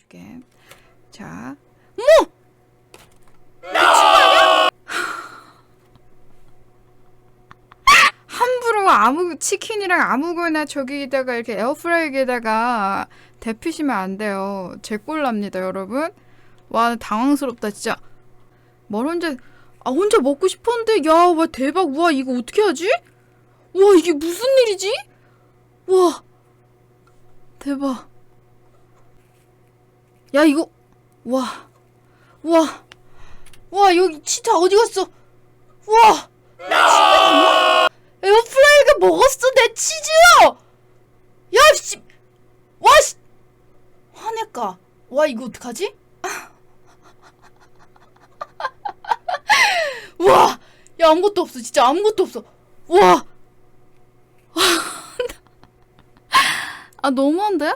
보여줄게. 자, 아니야? 함부로 아무 치킨이랑 아무거나 저기다가 이렇게 에어프라이기에다가 데피시면 안 돼요. 제 꼴 납니다, 여러분. 와, 당황스럽다, 진짜. 뭘 혼자, 아, 혼자 먹고 싶었는데, 야, 와, 대박, 와, 이거 어떻게 하지? 와, 이게 무슨 일이지? 와, 대박. 야, 이거, 와, 와, 와, 여기 치타 어디 갔어? 와, 내 치타 아니야? 에어프라이가 먹었어, 내 치즈! 야, 씨, 와, 씨, 화낼까? 와, 이거 어떡하지? 와, 야, 아무것도 없어, 진짜 아무것도 없어. 와, 아, 너무한데?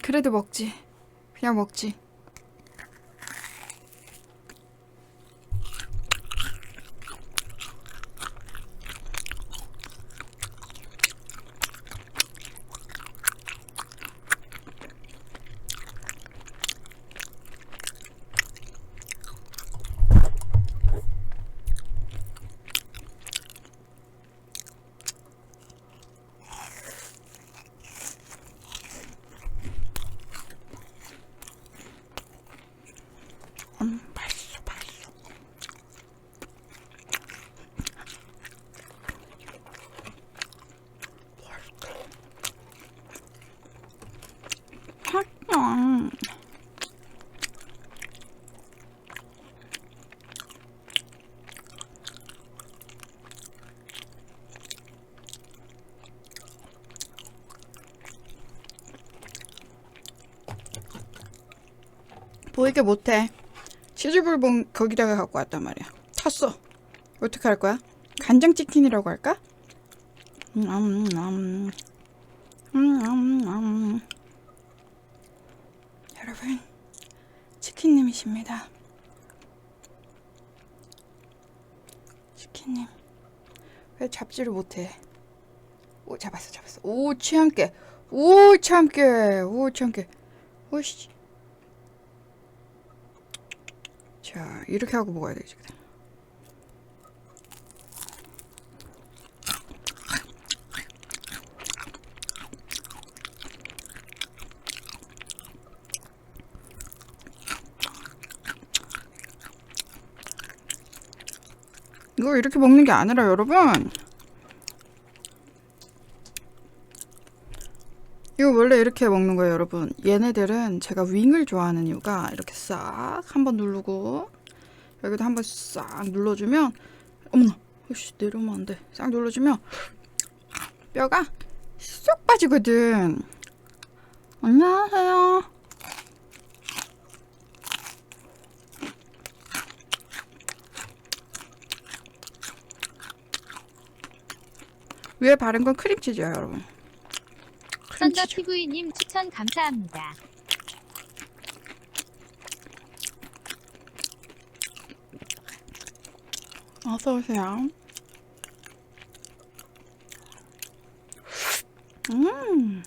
그래도 먹지. 그냥 먹지. 보이게 못해. 치즈불봉 거기다가 갖고 왔단 말이야. 탔어. 어떻게 할 거야? 간장 치킨이라고 할까? 음, 음, 음. 음, 음, 음. 여러분, 치킨님이십니다. 치킨님, 왜 잡지를 못해? 오, 잡았어, 잡았어. 오, 참깨. 오, 참깨. 오, 참깨. 오씨. 자, 이렇게 하고 먹어야 되지. 이거 이렇게 먹는 게 아니라 여러분 이거 원래 이렇게 먹는 거예요 여러분. 얘네들은 제가 윙을 좋아하는 이유가 이렇게 싹 한번 누르고 여기도 한번 싹 눌러주면 어머나 혹시 내려오면 안 돼. 싹 눌러주면 뼈가 쏙 빠지거든. 안녕하세요. 위에 바른 건 크림치즈예요 여러분 크림치즈 TV님 추천 감사합니다. 어서 오세요. 음.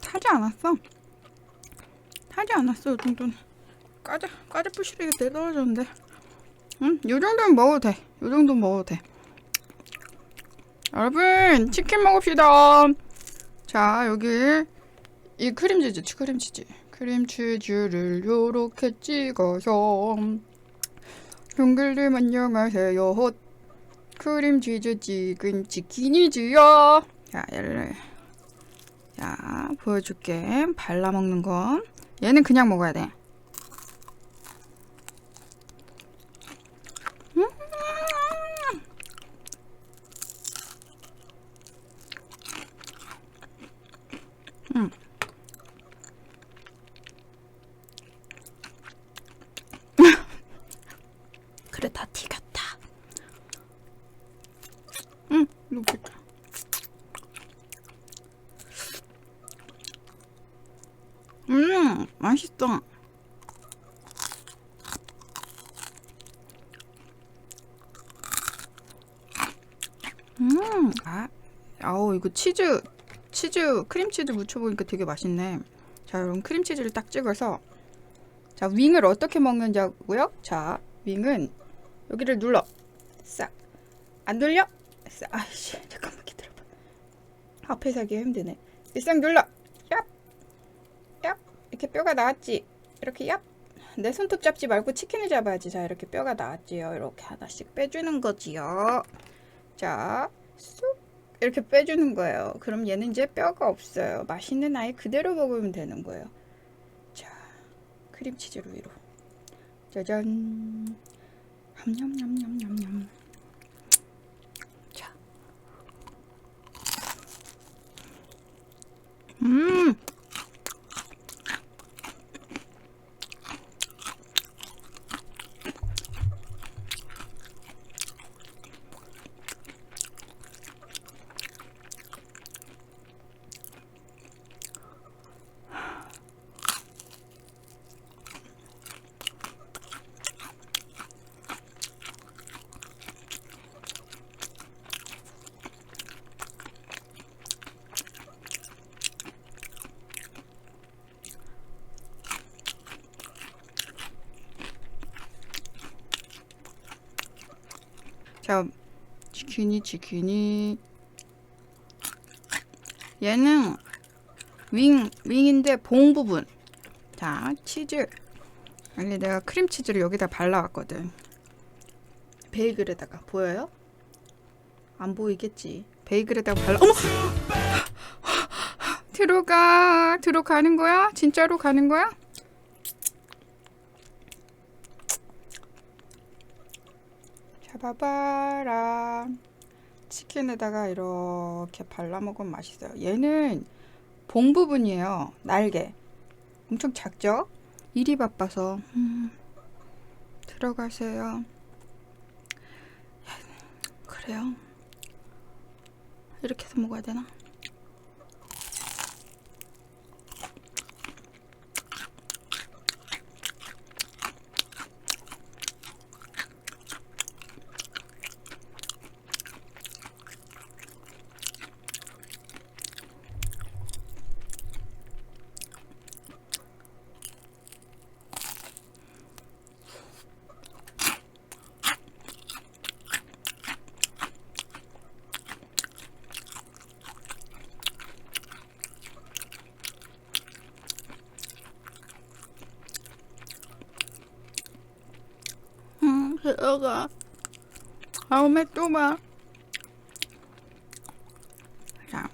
타지 않았어. 타지 않았어, 이 정도는. 까자, 까자 부시리게 내떨어졌는데. 음, 요 정도는 먹어도 돼. 요 정도는 먹어도 돼. 여러분, 치킨 먹읍시다. 자, 여기 이 크림치즈, 크림치즈. 크림치즈를 요렇게 찍어서 동글님 안녕하세요. 헛. 크림치즈 찍은 치킨이지요. 자 얘를 자 보여줄게. 발라먹는 건 얘는 그냥 먹어야 돼 음. 음. 그래 다 튀겼다. 응, 이렇게. 음, 맛있어. 음, 아, 아우 이거 치즈 치즈 크림치즈 묻혀보니까 되게 맛있네. 자, 여러분 크림치즈를 딱 찍어서 자 윙을 어떻게 먹는지 하고요. 자 윙은 여기를 눌러 싹안 눌려? 싹 아이씨 잠깐만 기다려봐. 앞에서 하기 힘드네. 싹 눌러 얍 얍. 이렇게 뼈가 나왔지. 이렇게 얍. 내 손톱 잡지 말고 치킨을 잡아야지. 자 이렇게 뼈가 나왔지요. 이렇게 하나씩 빼주는 거지요. 자 쑥. 이렇게 빼주는 거예요. 그럼 얘는 이제 뼈가 없어요. 맛있는 아이 그대로 먹으면 되는 거예요. 자, 크림치즈로 위로. 짜잔. nhom nhom nhom nhom nhom 자, 치킨이 치킨이. 얘는 윙 윙인데 봉 부분. 자, 치즈. 원래 내가 크림치즈를 여기다 발라왔거든. 베이글에다가 보여요? 안 보이겠지. 베이글에다가 발라. 어머! 들어가 들어가는 거야? 진짜로 가는 거야? 잡아봐라. 치킨에다가 이렇게 발라 먹으면 맛있어요. 얘는 봉 부분이에요. 날개. 엄청 작죠? 일이 바빠서. 음, 들어가세요. 그래요. 이렇게 해서 먹어야 되나? 응, 들어가. 다음에 또 봐. 자,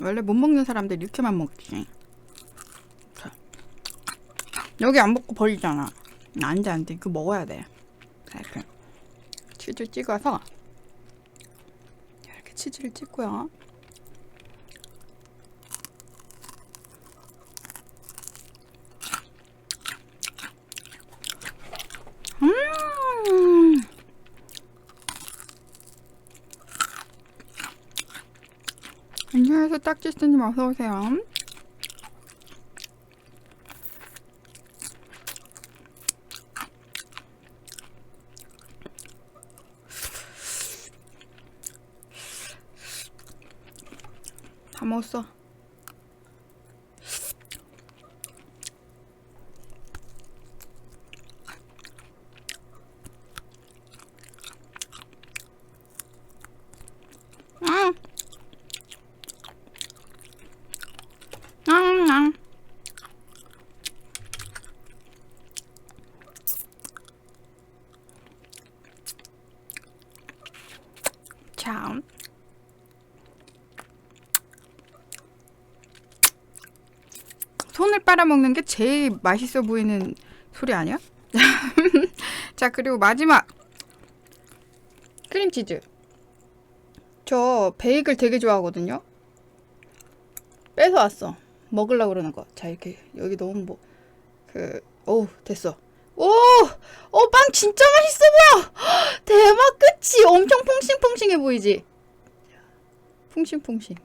원래 못 먹는 사람들 이렇게만 먹지. 자, 여기 안 먹고 버리잖아. 안 돼, 안 돼. 이거 먹어야 돼. 자, 이렇게 치즈 찍어서 이렇게 치즈를 찍고요. 음. 안녕하세요, 딱지스님 어서 오세요. 다 먹었어. 응. 응, 응. 참. 손을 빨아먹는 게 제일 맛있어 보이는 소리 아니야? 자, 그리고 마지막. 크림치즈. 저 베이글 되게 좋아하거든요. 뺏어 왔어. 먹으려고 그러는 거. 자, 이렇게 여기 너무 뭐 그, 오, 됐어. 오! 어, 빵 진짜 맛있어 보여! 대박, 그치? 엄청 퐁싱퐁싱해 보이지? 퐁싱퐁싱.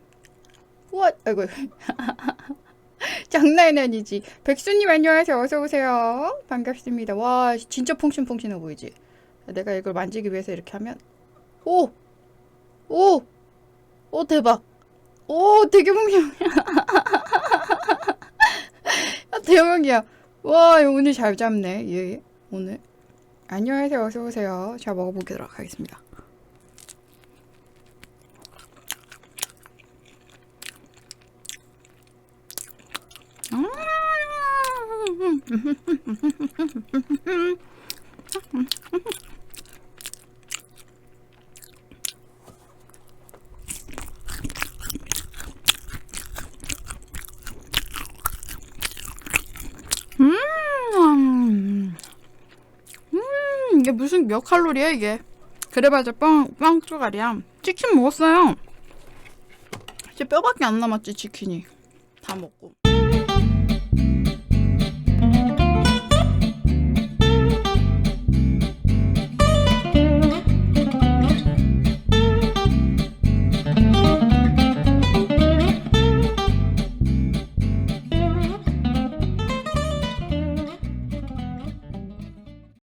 우와, 아이고. 장난이 아니지. 백수님 안녕하세요. 어서오세요. 반갑습니다. 와, 진짜 퐁신퐁신해 보이지? 내가 이걸 만지기 위해서 이렇게 하면, 오! 오! 오, 대박! 오 대경이야. 아, 대박이야. 와 오늘 잘 잡네. 얘 오늘. 안녕하세요. 어서 오세요. 제가 먹어보도록 하겠습니다. 음, 음, 이게 무슨 몇 칼로리야 이게? 그래봐야 빵, 빵 쪼가리야. 치킨 먹었어요. 이제 뼈밖에 안 남았지 치킨이. 다 먹고.